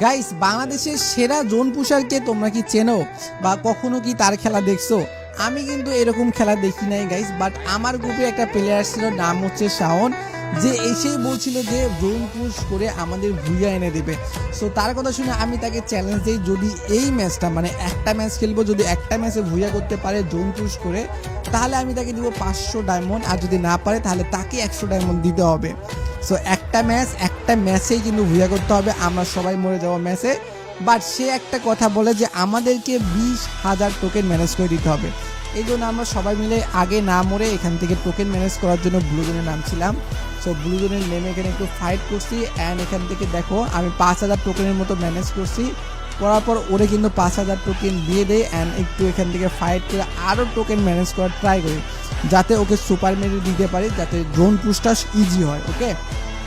Guys বাংলাদেশের সেরা zone পুষারকে তোমরা কি চেনো? বা কখনো কি তার খেলা দেখছ? আমি কিন্তু এরকম খেলা দেখি নাই গাইস বাট আমার গ্রুপে একটা প্লেয়ার ছিল নাম হচ্ছে শাওন, যে এসেই বলছিল যে জোন পুশ করে আমাদের ভুইয়া এনে দেবে। সো তার কথা শুনে আমি তাকে চ্যালেঞ্জ দিই, যদি এই ম্যাচটা মানে একটা ম্যাচ খেলব, যদি একটা ম্যাচে ভুইয়া করতে পারে জোন পুশ করে, তাহলে আমি তাকে দিব পাঁচশো ডায়মন্ড আর যদি না পারে, তাহলে তাকে একশো ডায়মন্ড দিতে হবে। সো একটা ম্যাচ একটা ম্যাচেই কিন্তু ভুইয়া করতে হবে, আমরা সবাই মরে যাব ম্যাচে বাট সে একটা কথা বলে যে আমাদেরকে বিশ হাজার টোকেন ম্যানেজ করে দিতে হবে। এই জন্য আমরা সবাই মিলে আগে না মরে এখান থেকে টোকেন ম্যানেজ করার জন্য ব্লু জোনে নামছিলাম। সো ব্লু জোনের নেমে এখানে একটু ফাইট করছি অ্যান্ড এখান থেকে দেখো, আমি পাঁচ হাজার টোকেনের মতো ম্যানেজ করছি। করার পর ওরে কিন্তু পাঁচ হাজার টোকেন দিয়ে দেয় অ্যান্ড একটু এখান থেকে ফাইট করে আরও টোকেন ম্যানেজ করার ট্রাই করি। যাতে ওকে সুপার মেরে দিতে পারি, যাতে ড্রোন পুশটা ইজি হয় ওকে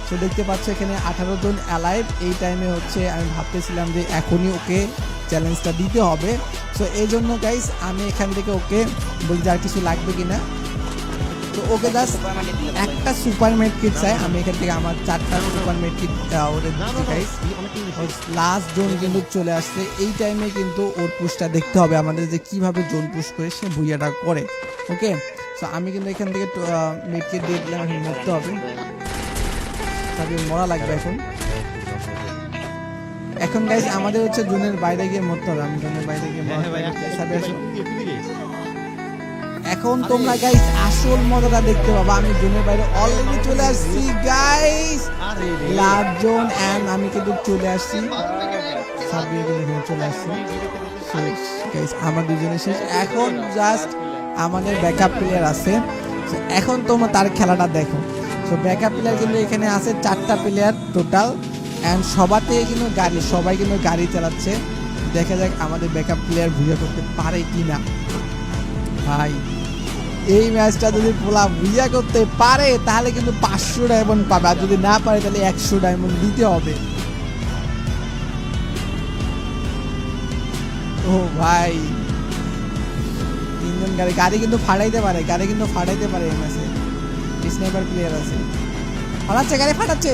সো দেখতে পাচ্ছ এখানে আঠারো জন অ্যালাইভ এই টাইমে হচ্ছে আমি ভাবতেছিলাম যে এখনই ওকে চ্যালেঞ্জটা দিতে হবে। সো এই জন্য গাইস আমি এখান থেকে ওকে বলি যে আর কিছু লাগবে কিনা। তো ওকে জাস্ট একটা সুপার মেড কিট চাই। আমি এখান থেকে আমার চারটা সুপার মেড কিট ওরে গাইস লাস্ট জোন কিন্তু চলে আসছে। এই টাইমে কিন্তু ওর পুশটা দেখতে হবে আমাদের যে কীভাবে জোন পুশ করে সে ভুইয়াটা করে। ওকে সো আমি কিন্তু এখান থেকে মেড কিট দিয়ে দিলাম। এখন মরতে হবে। তবে মরা লাগবে এখন। এখন গাইস আমাদের হচ্ছে জোনের বাইরে গিয়ে মরতে হবে। আমি জোনের বাইরে গিয়ে বাইরে সাথে আসো। এখন তোমরা গাইস আসল মজাটা দেখতে পাবা। আমি জোনের বাইরে অলরেডি চলে আসছি গাইস লাভ জোন এন্ড আমি কিন্তু চলে আসছি। চলে আসছি। গাইস আমার দুজনে শেষ। এখন জাস্ট আমাদের ব্যাকআপ প্লেয়ার আছে। এখন তোমরা তার খেলাটা দেখো। সো ব্যাকআপ প্লেয়ার কিন্তু এখানে আছে চারটা প্লেয়ার টোটাল অ্যান্ড সবাতে কিন্তু গাড়ি, সবাই কিন্তু গাড়ি চালাচ্ছে। দেখা যাক আমাদের ব্যাকআপ প্লেয়ার ভুইয়া করতে পারে কি না ভাই, এই ম্যাচটা যদি পোলা ভুইয়া করতে পারে, তাহলে কিন্তু পাঁচশো ডায়মন্ড পাবে। আর যদি না পারে, তাহলে একশো ডায়মন্ড দিতে হবে। ও ভাই, তিনজন গাড়ি গাড়ি কিন্তু ফাটাইতে পারে, গাড়ি কিন্তু ফাটাইতে পারে এই ম্যাচে স্নাইপার প্লেয়ার আছে। ফাটাচ্ছে, গাড়ি ফাটাচ্ছে।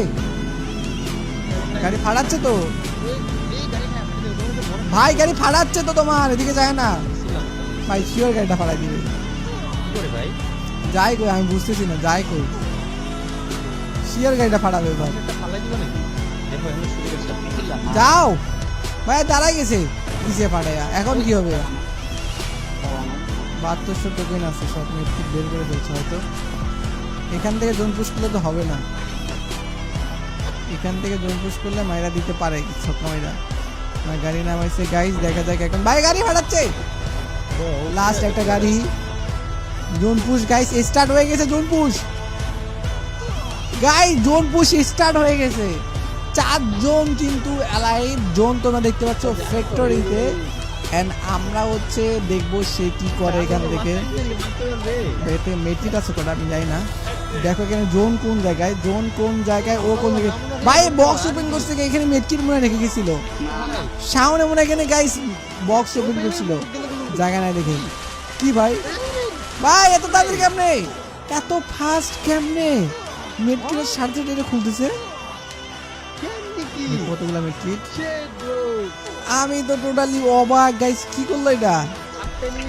গাড়ি ফাটাচ্ছে তো। ভাই, গাড়ি ফাটাচ্ছে তো তোমার, এদিকে যায় না। ভাই শিওর গাড়িটা ফাটাই দিবে। যাই কই? আমি বুঝতেছি না যাই কই? শিওর গাড়িটা ফাটাবে ভাই যাও। ভাই দাঁড়াই গেছে। কিসে ফাটাইয়া? এখন কি হবে? বাহাত্তরশো টোকেন আছে, সব মেট্রিক বের করে ফেলছে হয়তো। এখান থেকে জোন পুশ করলে তো হবে না। এখান থেকে জোন পুশ করলে মাইরা দিতে পারে ছক্কা মাইরা। আমার গাড়ি নামাইছে গাইজ দেখা যাক এখন। ভাই, গাড়ি ফাটাচ্ছে! লাস্ট একটা গাড়ি। জোন পুশ গাইস স্টার্ট হয়ে গেছে zone push. Guy zone push start হয়ে গেছে। চার চারজন কিন্তু অ্যালাইভ জোন তোমরা দেখতে পাচ্ছ ফ্যাক্টরিতে এন্ড আমরা হচ্ছে দেখব সে কি করে এখান থেকে। এতে মেট্রিক আছে কটা, আমি যাই না। দেখো এখানে জোন কোন জায়গায়, জোন কোন জায়গায়, ও কোন জায়গায়। ভাই বক্স ওপেন করছে? এখানে মেটকিট মনে রেখে গেছিল। সামনে মনে এখানে গাইস বক্স ওপেন করছিল। জায়গা নাই দেখে। কি ভাই? ভাই, এত তাড়াতাড়ি কেমনে? এত ফাস্ট কেমনে? মেটকিটের সাড়ে এটা খুলতেছে। কতগুলা আমি তো টোটালি অবাক গাইস কি করল এটা?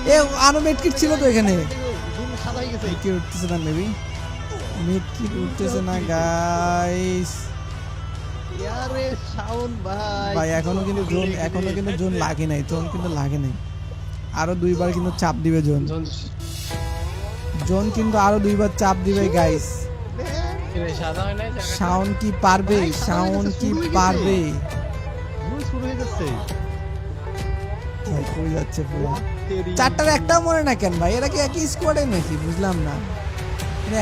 এ আরও মেটকিট ছিল তো এখানে। মেটকিট উঠতেছে না মেবি মেটকিট উঠতেছে না গাইস ভাই এখনও কিন্তু জোন এখনও কিন্তু জোন লাগে নাই জোন কিন্তু লাগে নাই। আরও দুইবার কিন্তু চাপ দিবে জোন জোন কিন্তু আরও দুইবার চাপ দিবে গাইস সাউন্ড কি পারবে? সাউন্ড কি পারবে? কই যাচ্ছে পুরো। চারটার একটাও মনে না কেন ভাই? এরা কি একই স্কোয়াডের নাকি? বুঝলাম না।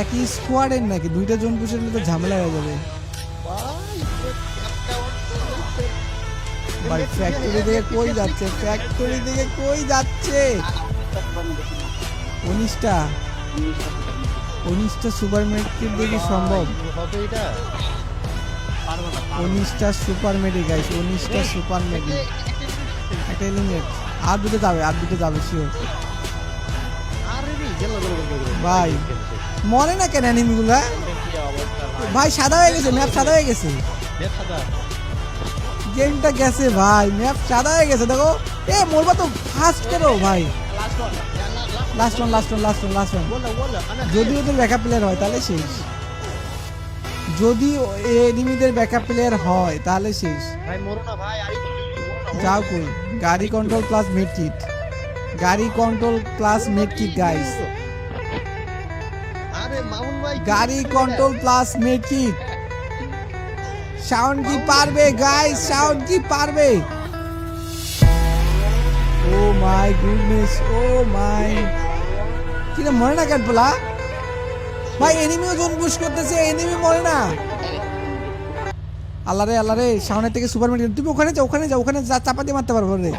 একই স্কোয়াডের নাকি? দুইটা জন পুষে নিলে তো ঝামেলা হয়ে যাবে। ভাই ফ্যাক্টরি থেকে কই যাচ্ছে? ফ্যাক্টরি থেকে কই যাচ্ছে? উনিশটা। উনিশটা সুপার মেডিকেট দেখি সম্ভব। উনিশটা সুপার মেডি গাইস উনিশটা সুপার মেডি একটা এলিমিনেট আর দুটো যাবে আর দুটো যাবে শিওর ভাই মনে না কেন অ্যানিমিগুলা ভাই? সাদা হয়ে গেছে ম্যাপ সাদা হয়ে গেছে। গেমটা গেছে ভাই ম্যাপ সাদা হয়ে গেছে দেখো। এ মরবা তো ফাস্ট করো ভাই? Last one last one last one last one যদি ওদের ব্যাকআপ প্লেয়ার হয় তাহলে শেষ। যদি এনিমিদের ব্যাকআপ প্লেয়ার হয় তাহলে শেষ। যাও কই গাড়ি কন্ট্রোল প্লাস মেট্রিক গাড়ি কন্ট্রোল প্লাস মেট্রিক গাইস গাড়ি কন্ট্রোল প্লাস মেট্রিক সাউন্ড কি পারবে গাইস সাউন্ড কি পারবে? Oh my goodness oh my. কি না মরে না কাট বলা ভাই এনিমিও জোন পুশ করতেছে এনিমি মরে না। আল্লাহ রে আল্লাহ রে সামনের থেকে সুপার মেড তুমি ওখানে যাও ওখানে যাও ওখানে যা চাপা দিয়ে মারতে পারব রে।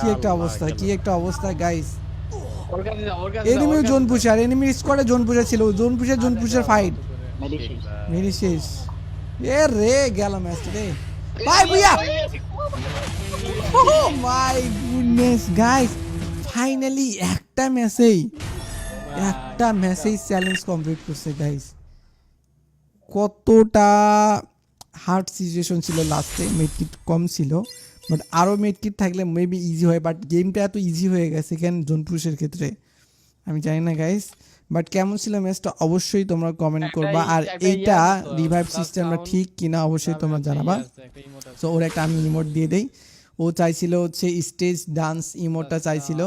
কি একটা অবস্থা কি একটা অবস্থা গাইস এনিমিও জোন পুষার এনিমি স্কোয়াডে জোন পুষার ছিল জোন পুষার জোন পুষার ফাইট মেরি শেষ এ রে গেল ম্যাচ রে। বাই বুয়া oh my goodness guys finally একটা ম্যাচেই একটা ম্যাচেই চ্যালেঞ্জ কমপ্লিট করছে গাইস কতটা হার্ড সিচুয়েশন ছিল লাস্টে মেডকিট কম ছিল বাট আরও মেডকিট থাকলে মেবি ইজি হয় বাট গেমটা এত ইজি হয়ে গেছে কেন জোনপুরুষের ক্ষেত্রে? আমি জানি না গাইস বাট কেমন ছিল ম্যাচটা অবশ্যই তোমরা কমেন্ট করবা। আর এইটা রিভাইভ সিস্টেমটা ঠিক কিনা অবশ্যই তোমরা জানাবা। সো ওর একটা আমি ইমোট দিয়ে দেই। ও চাইছিল হচ্ছে স্টেজ ডান্স ইমোটটা চাইছিল।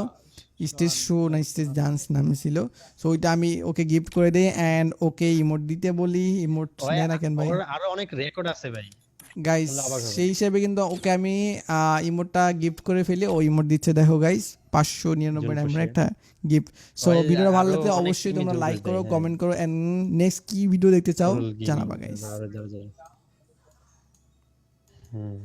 স্টেজ শো না স্টেজ ডান্স নামে ছিল। সো ওইটা আমি ওকে গিফট করে দেই অ্যান্ড ওকে ইমোট দিতে বলি। ইমোট নেয় না কেন ভাই? আরও অনেক রেকর্ড আছে ভাই। গাইস। সেই হিসেবে কিন্তু ওকে আমি ইমোটটা গিফট করে ফেলি। ও ইমোট দিচ্ছে দেখো গাইস পাঁচশো নিরানব্বই একটা গিফট সো ভিডিওটা ভালো লাগলে অবশ্যই তোমরা লাইক করো কমেন্ট করো এন্ড নেক্সট কি ভিডিও দেখতে চাও জানাবা গাইস। হুম।